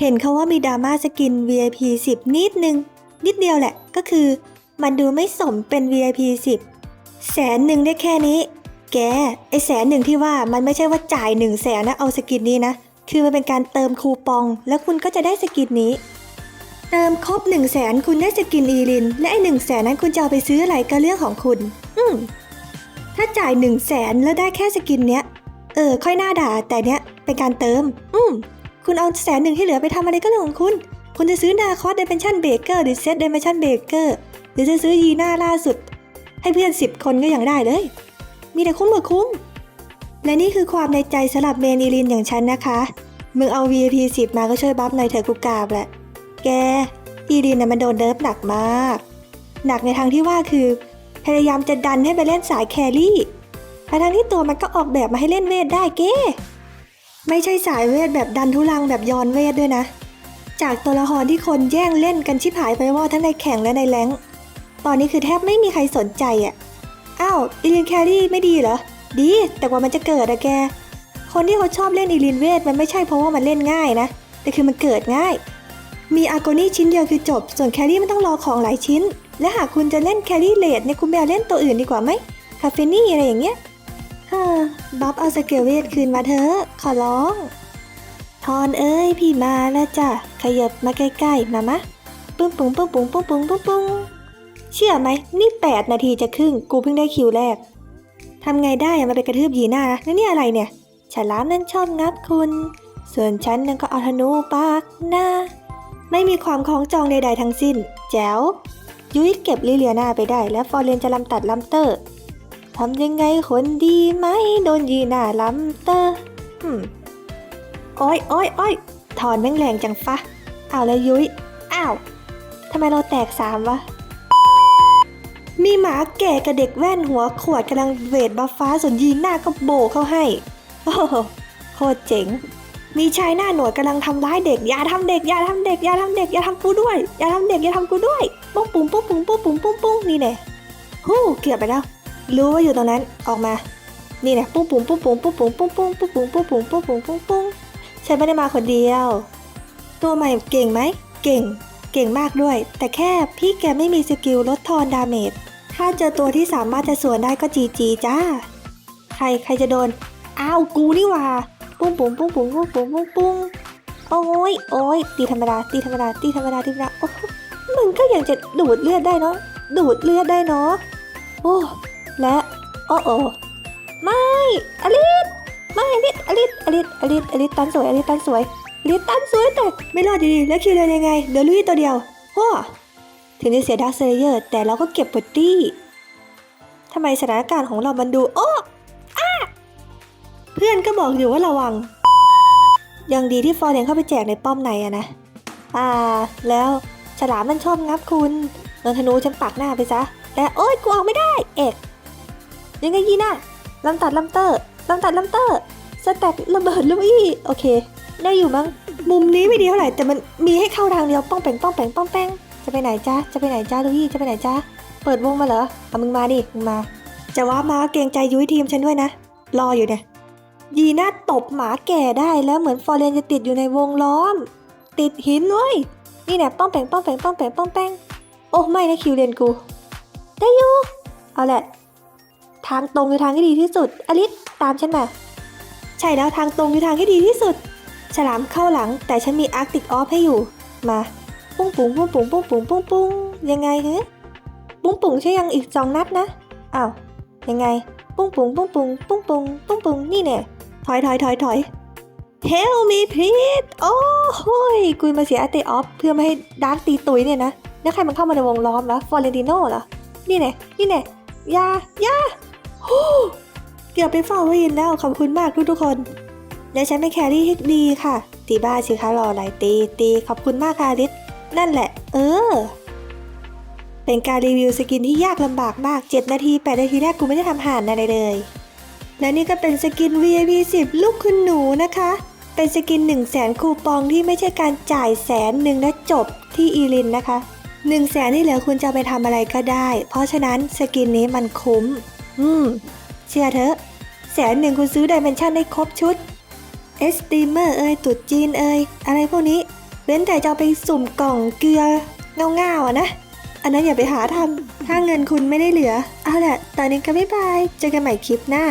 เห็นเขาว่ามีดราม่าสกิน VIP 10 นิดนึง นิดเดียวแหละก็คือ มันดูไม่สมเป็น VIP 10 แสนหนึ่งได้แค่นี้ แก ไอแสนหนึ่งที่ว่ามันไม่ใช่ว่าจ่ายหนึ่งแสนนะเอาสกินนี้นะ คือมันเป็นการเติมคูปอง แล้วคุณก็จะได้สกินนี้ เติมครบ1นึ่งแสนคุณได้สกินอีลิน และไอหนึ่งแสนนั้นคุณจะเอาไปซื้ออะไรก็เรื่องของคุณ อืมถ้าจ่าย1นึ่งแสนแล้วได้แค่สกินเนี้ย เออ ค่อยหน้าด่าแต่เนี้ยเป็นการเติม อืม คุณเอาแสนหนึ่งที่เหลือไปทำอะไรก็เรื่องของคุณ คุณจะซื้อนาคอสเดเมชันเบเกอร์หรือเซตเดเมชันเบเกอร์หรือจะซื้อยีน่าล่าสุด ให้เพื่อน10คนก็ยังได้เลย มีแต่คุ้มกับคุ้ม และนี่คือความในใจสำหรับเมนอีลินอย่างฉันนะคะ มึงเอา VIP 10 มาก็ช่วยบัฟหน่อยเถอะกูกราบแหละ แก อีลินน่ะมันโดนเดิร์ฟหนักมาก หนักในทางที่ว่าคือ พยายามจะดันให้ไปเล่นสายแครี่ทั้งที่ตัวมันก็ออกแบบมาให้เล่นเวทได้เก้ ไม่ใช่สายเวทแบบดันทุลังแบบยอนเวทด้วยนะ จากตัวละครที่คนแย่งเล่นกันชิบหายไปว่าทั้งในแข่งและในแรงตอนนี้คือแทบไม่มีใครสนใจอะ่ะ อ้าวอีลินแครี่ไม่ดีเหรอ ดี แต่กว่ามันจะเกิดอะแก คนที่เขาชอบเล่นอีลินเวทมันไม่ใช่เพราะว่ามันเล่นง่ายนะ แต่คือมันเกิดง่าย มีอาโกนี่ชิ้นเดียวคือจบ ส่วนแครี่มันต้องรอของหลายชิ้น และหากคุณจะเล่นแครี่เลดเนี่ยคุณไปเอาเล่นตัวอื่นดีกว่าไหมคาเฟนี่อะไรอย่างเงี้ย เฮ้อบ๊อบเอาสเกลเวทคืนมาเถอะ ขอร้อง ทอนเอ้ย พี่มาแล้วจ้ะ ขยับมาใกล้ๆ มามะปุ้งปุ้งปุ้งปุ้งปุ้งปุ้งปุ้งปุ้งเชื่อไหม นี่ 8 นาทีจะครึ่ง กูเพิ่งได้คิวแรก ทำไงได้อะมาไปกระทืบยีหน้านะแล้วนี่อะไรเนี่ย ฉลามนั่นชอบงับคุณ ส่วนฉันนั่นก็เอาธนูปากหน้า ไม่มีความคล้องจองใดๆทั้งสิ้น แจ๋วยุ้ยเก็บลิเลียนาไปได้ และฟอร์เรนจะลำตัดลำเตอร์ ทำยังไงคนดีไหมโดนยีหน้าล้ำเตอร์อืมโอ้ยโอ้ยโอ้ยถอนแม่งแรงจังฟะอ้าวแล้วยุ้ยอ้าวทำไมเราแตกสามวะ มีหมาแก่กับเด็กแว่นหัวขวดกำลังเวทบัฟฟ้าส่วนยีหน้าก็โบเข้าให้ โอ้โหโคตรเจ๋ง มีชายหน้าหนวดกำลังทำร้ายเด็ก อย่าทำเด็ก อย่าทำเด็ก อย่าทำเด็ก อย่าทำกูด้วย อย่าทำเด็ก อย่าทำกูด้วย ปุ้งปุ้งปุ้งปุ้งปุ้งปุ้งปุ้งปุ้งนี่แน่ฮู้เกือบไปแล้ว รู้ว่าอยู่ตรงนั้นออกมา นี่แหละปุ้งปุ้งปุ้งปุ้งปุ้งปุ้งปุ้งปุ้งปุ้งปุ้งปุ้งปุ้งปุ้งปุ้งปุ้งปุ้งฉันไม่ได้มาคนเดียว ตัวใหม่เก่งไหม เก่ง เก่งมากด้วย แต่แค่พี่แกไม่มีสกิลลดทอนดาเมจ ถ้าเจอตัวที่สามารถจะสวนได้ก็จีจีจ้า ใครใครจะโดน อ้าวกูนี่ว่า ปุ้งปุ้งปุ้งปุ้งปุ้งปุ้งปุ้งปุ้งโอ้ยโอ้ยตีธรรมดา ตีธรรมดา ตีธรรมดา ตีธรรมดา โอ้มึงก็ยังจะดูดเลือดได้เนาะ ดูดเลือดได้เนาะ โอ้ โอ้โอ้ไม่อลิสไม่อลิสอลิสอลิสอลิสอลิสตันสวยอลิสตันสวยอลิสตันสวยแต่ไม่รอดดีๆแล้วคิวเลยยังไงเดลุยตัวเดียวโอ้ถึงจะเสียดาร์เซเยอร์แต่เราก็เก็บบอดดี้ทำไมสถานการณ์ของเรามันดูโอ้อาเพื่อนก็บอกอยู่ว่าระวัง ยังดีที่ฟอร์เรนเข้าไปแจกในป้อมในอะนะ อ่า แล้วฉลามมันชอบงับคุณโดนธนูฉันปักหน้าไปซะและโอ๊ยกูออกไม่ได้ เอก ยังไงยีน่ะลำตัดลำเตอร์ลำตัดลำเตอร์สแต็กระเบิดลูกอี้โอเคได้อยู่มั้งมุมนี้ไม่ดีเท่าไหร่แต่มันมีให้เข้าทางเดียวป้องแปงป้องแปงป้องแปงจะไปไหนจ้าจะไปไหนจ้าลูกอี้จะไปไหนจ้าเปิดวงมาเหรอเอามึงมาดิมึงมา จะว่ามาเกรงใจยุ้ยทีมฉันด้วยนะรออยู่เนี่ยยีน่าตบหมาแก่ได้แล้วเหมือนฟอร์เรนจะติดอยู่ในวงล้อม ติดหินเว้ยนี่แหละป้องแปงป้องแปงป้องแปงป้องแปงโอ้ไม่นะคิวเรียนกู ได้อยู่เอาแหละ ทางตรงคือทางที่ดีที่สุด อลิสตามฉันมา ใช่แล้วทางตรงคือทางที่ดีที่สุด ฉลามเข้าหลัง แต่ฉันมีอาร์กติกออฟให้อยู่ มา ปุ้งปุ้งปุ้งปุ้งปุ้งปุ้งปุ้งปุ้งยังไงเฮ้ปุ้งปุ้งใช่ยังอีกสองนัดนะ อ้าว ยังไง ปุ้งปุ้งปุ้งปุ้งปุ้งปุ้งปุ้งปุ้งนี่แน่ถอยถอยถอยถอย Help me please โอ้โหยกูมาเสียอาร์ติออฟเพื่อไม่ให้ดาร์กตีตุยเนี่ยนะ แล้วใครมันเข้ามาในวงล้อมแล้วฟอร์เรนติโน่เหรอ นี่แน่นี่แน่ยายา เกือบไปเฝ้าว้ยินแล้วขอบคุณมากทุกทุกๆคน และฉันเป็นแครี่ที่ดีค่ะ ตีบ้าสิคะรออะไรตีตีขอบคุณมากค่ะลิศนั่นแหละ เออ เป็นการรีวิวสกินที่ยากลำบากมาก 7 นาที 8 นาทีแรกกูไม่ได้ทำห่านอะไรเลย และนี่ก็เป็นสกิน VIP 10 ลูกคุณหนูนะคะ เป็นสกิน 1 0 0 0 0แสนคูปองที่ไม่ใช่การจ่ายแสนหนึ่งและจบที่อีลินนะคะ1 0 0 0 0แสนที่เหลือคุณจะไปทำอะไรก็ได้ เพราะฉะนั้นสกินนี้มันคุ้ม อืม เชื่อเถอะ แสนหนึ่งคุณซื้อไดเมนชั่นได้ครบชุด เอสติเมอร์เอ่ยตุดจีนเอ่ยอะไรพวกนี้เว้นแต่จะเอาไปสุ่มกล่องเกลือเงาๆอะนะ อันนั้นอย่าไปหาทำถ้าเงินคุณไม่ได้เหลือ เอาแหละ ตอนนี้ก็บ๊ายบาย เจอกันใหม่คลิปหน้า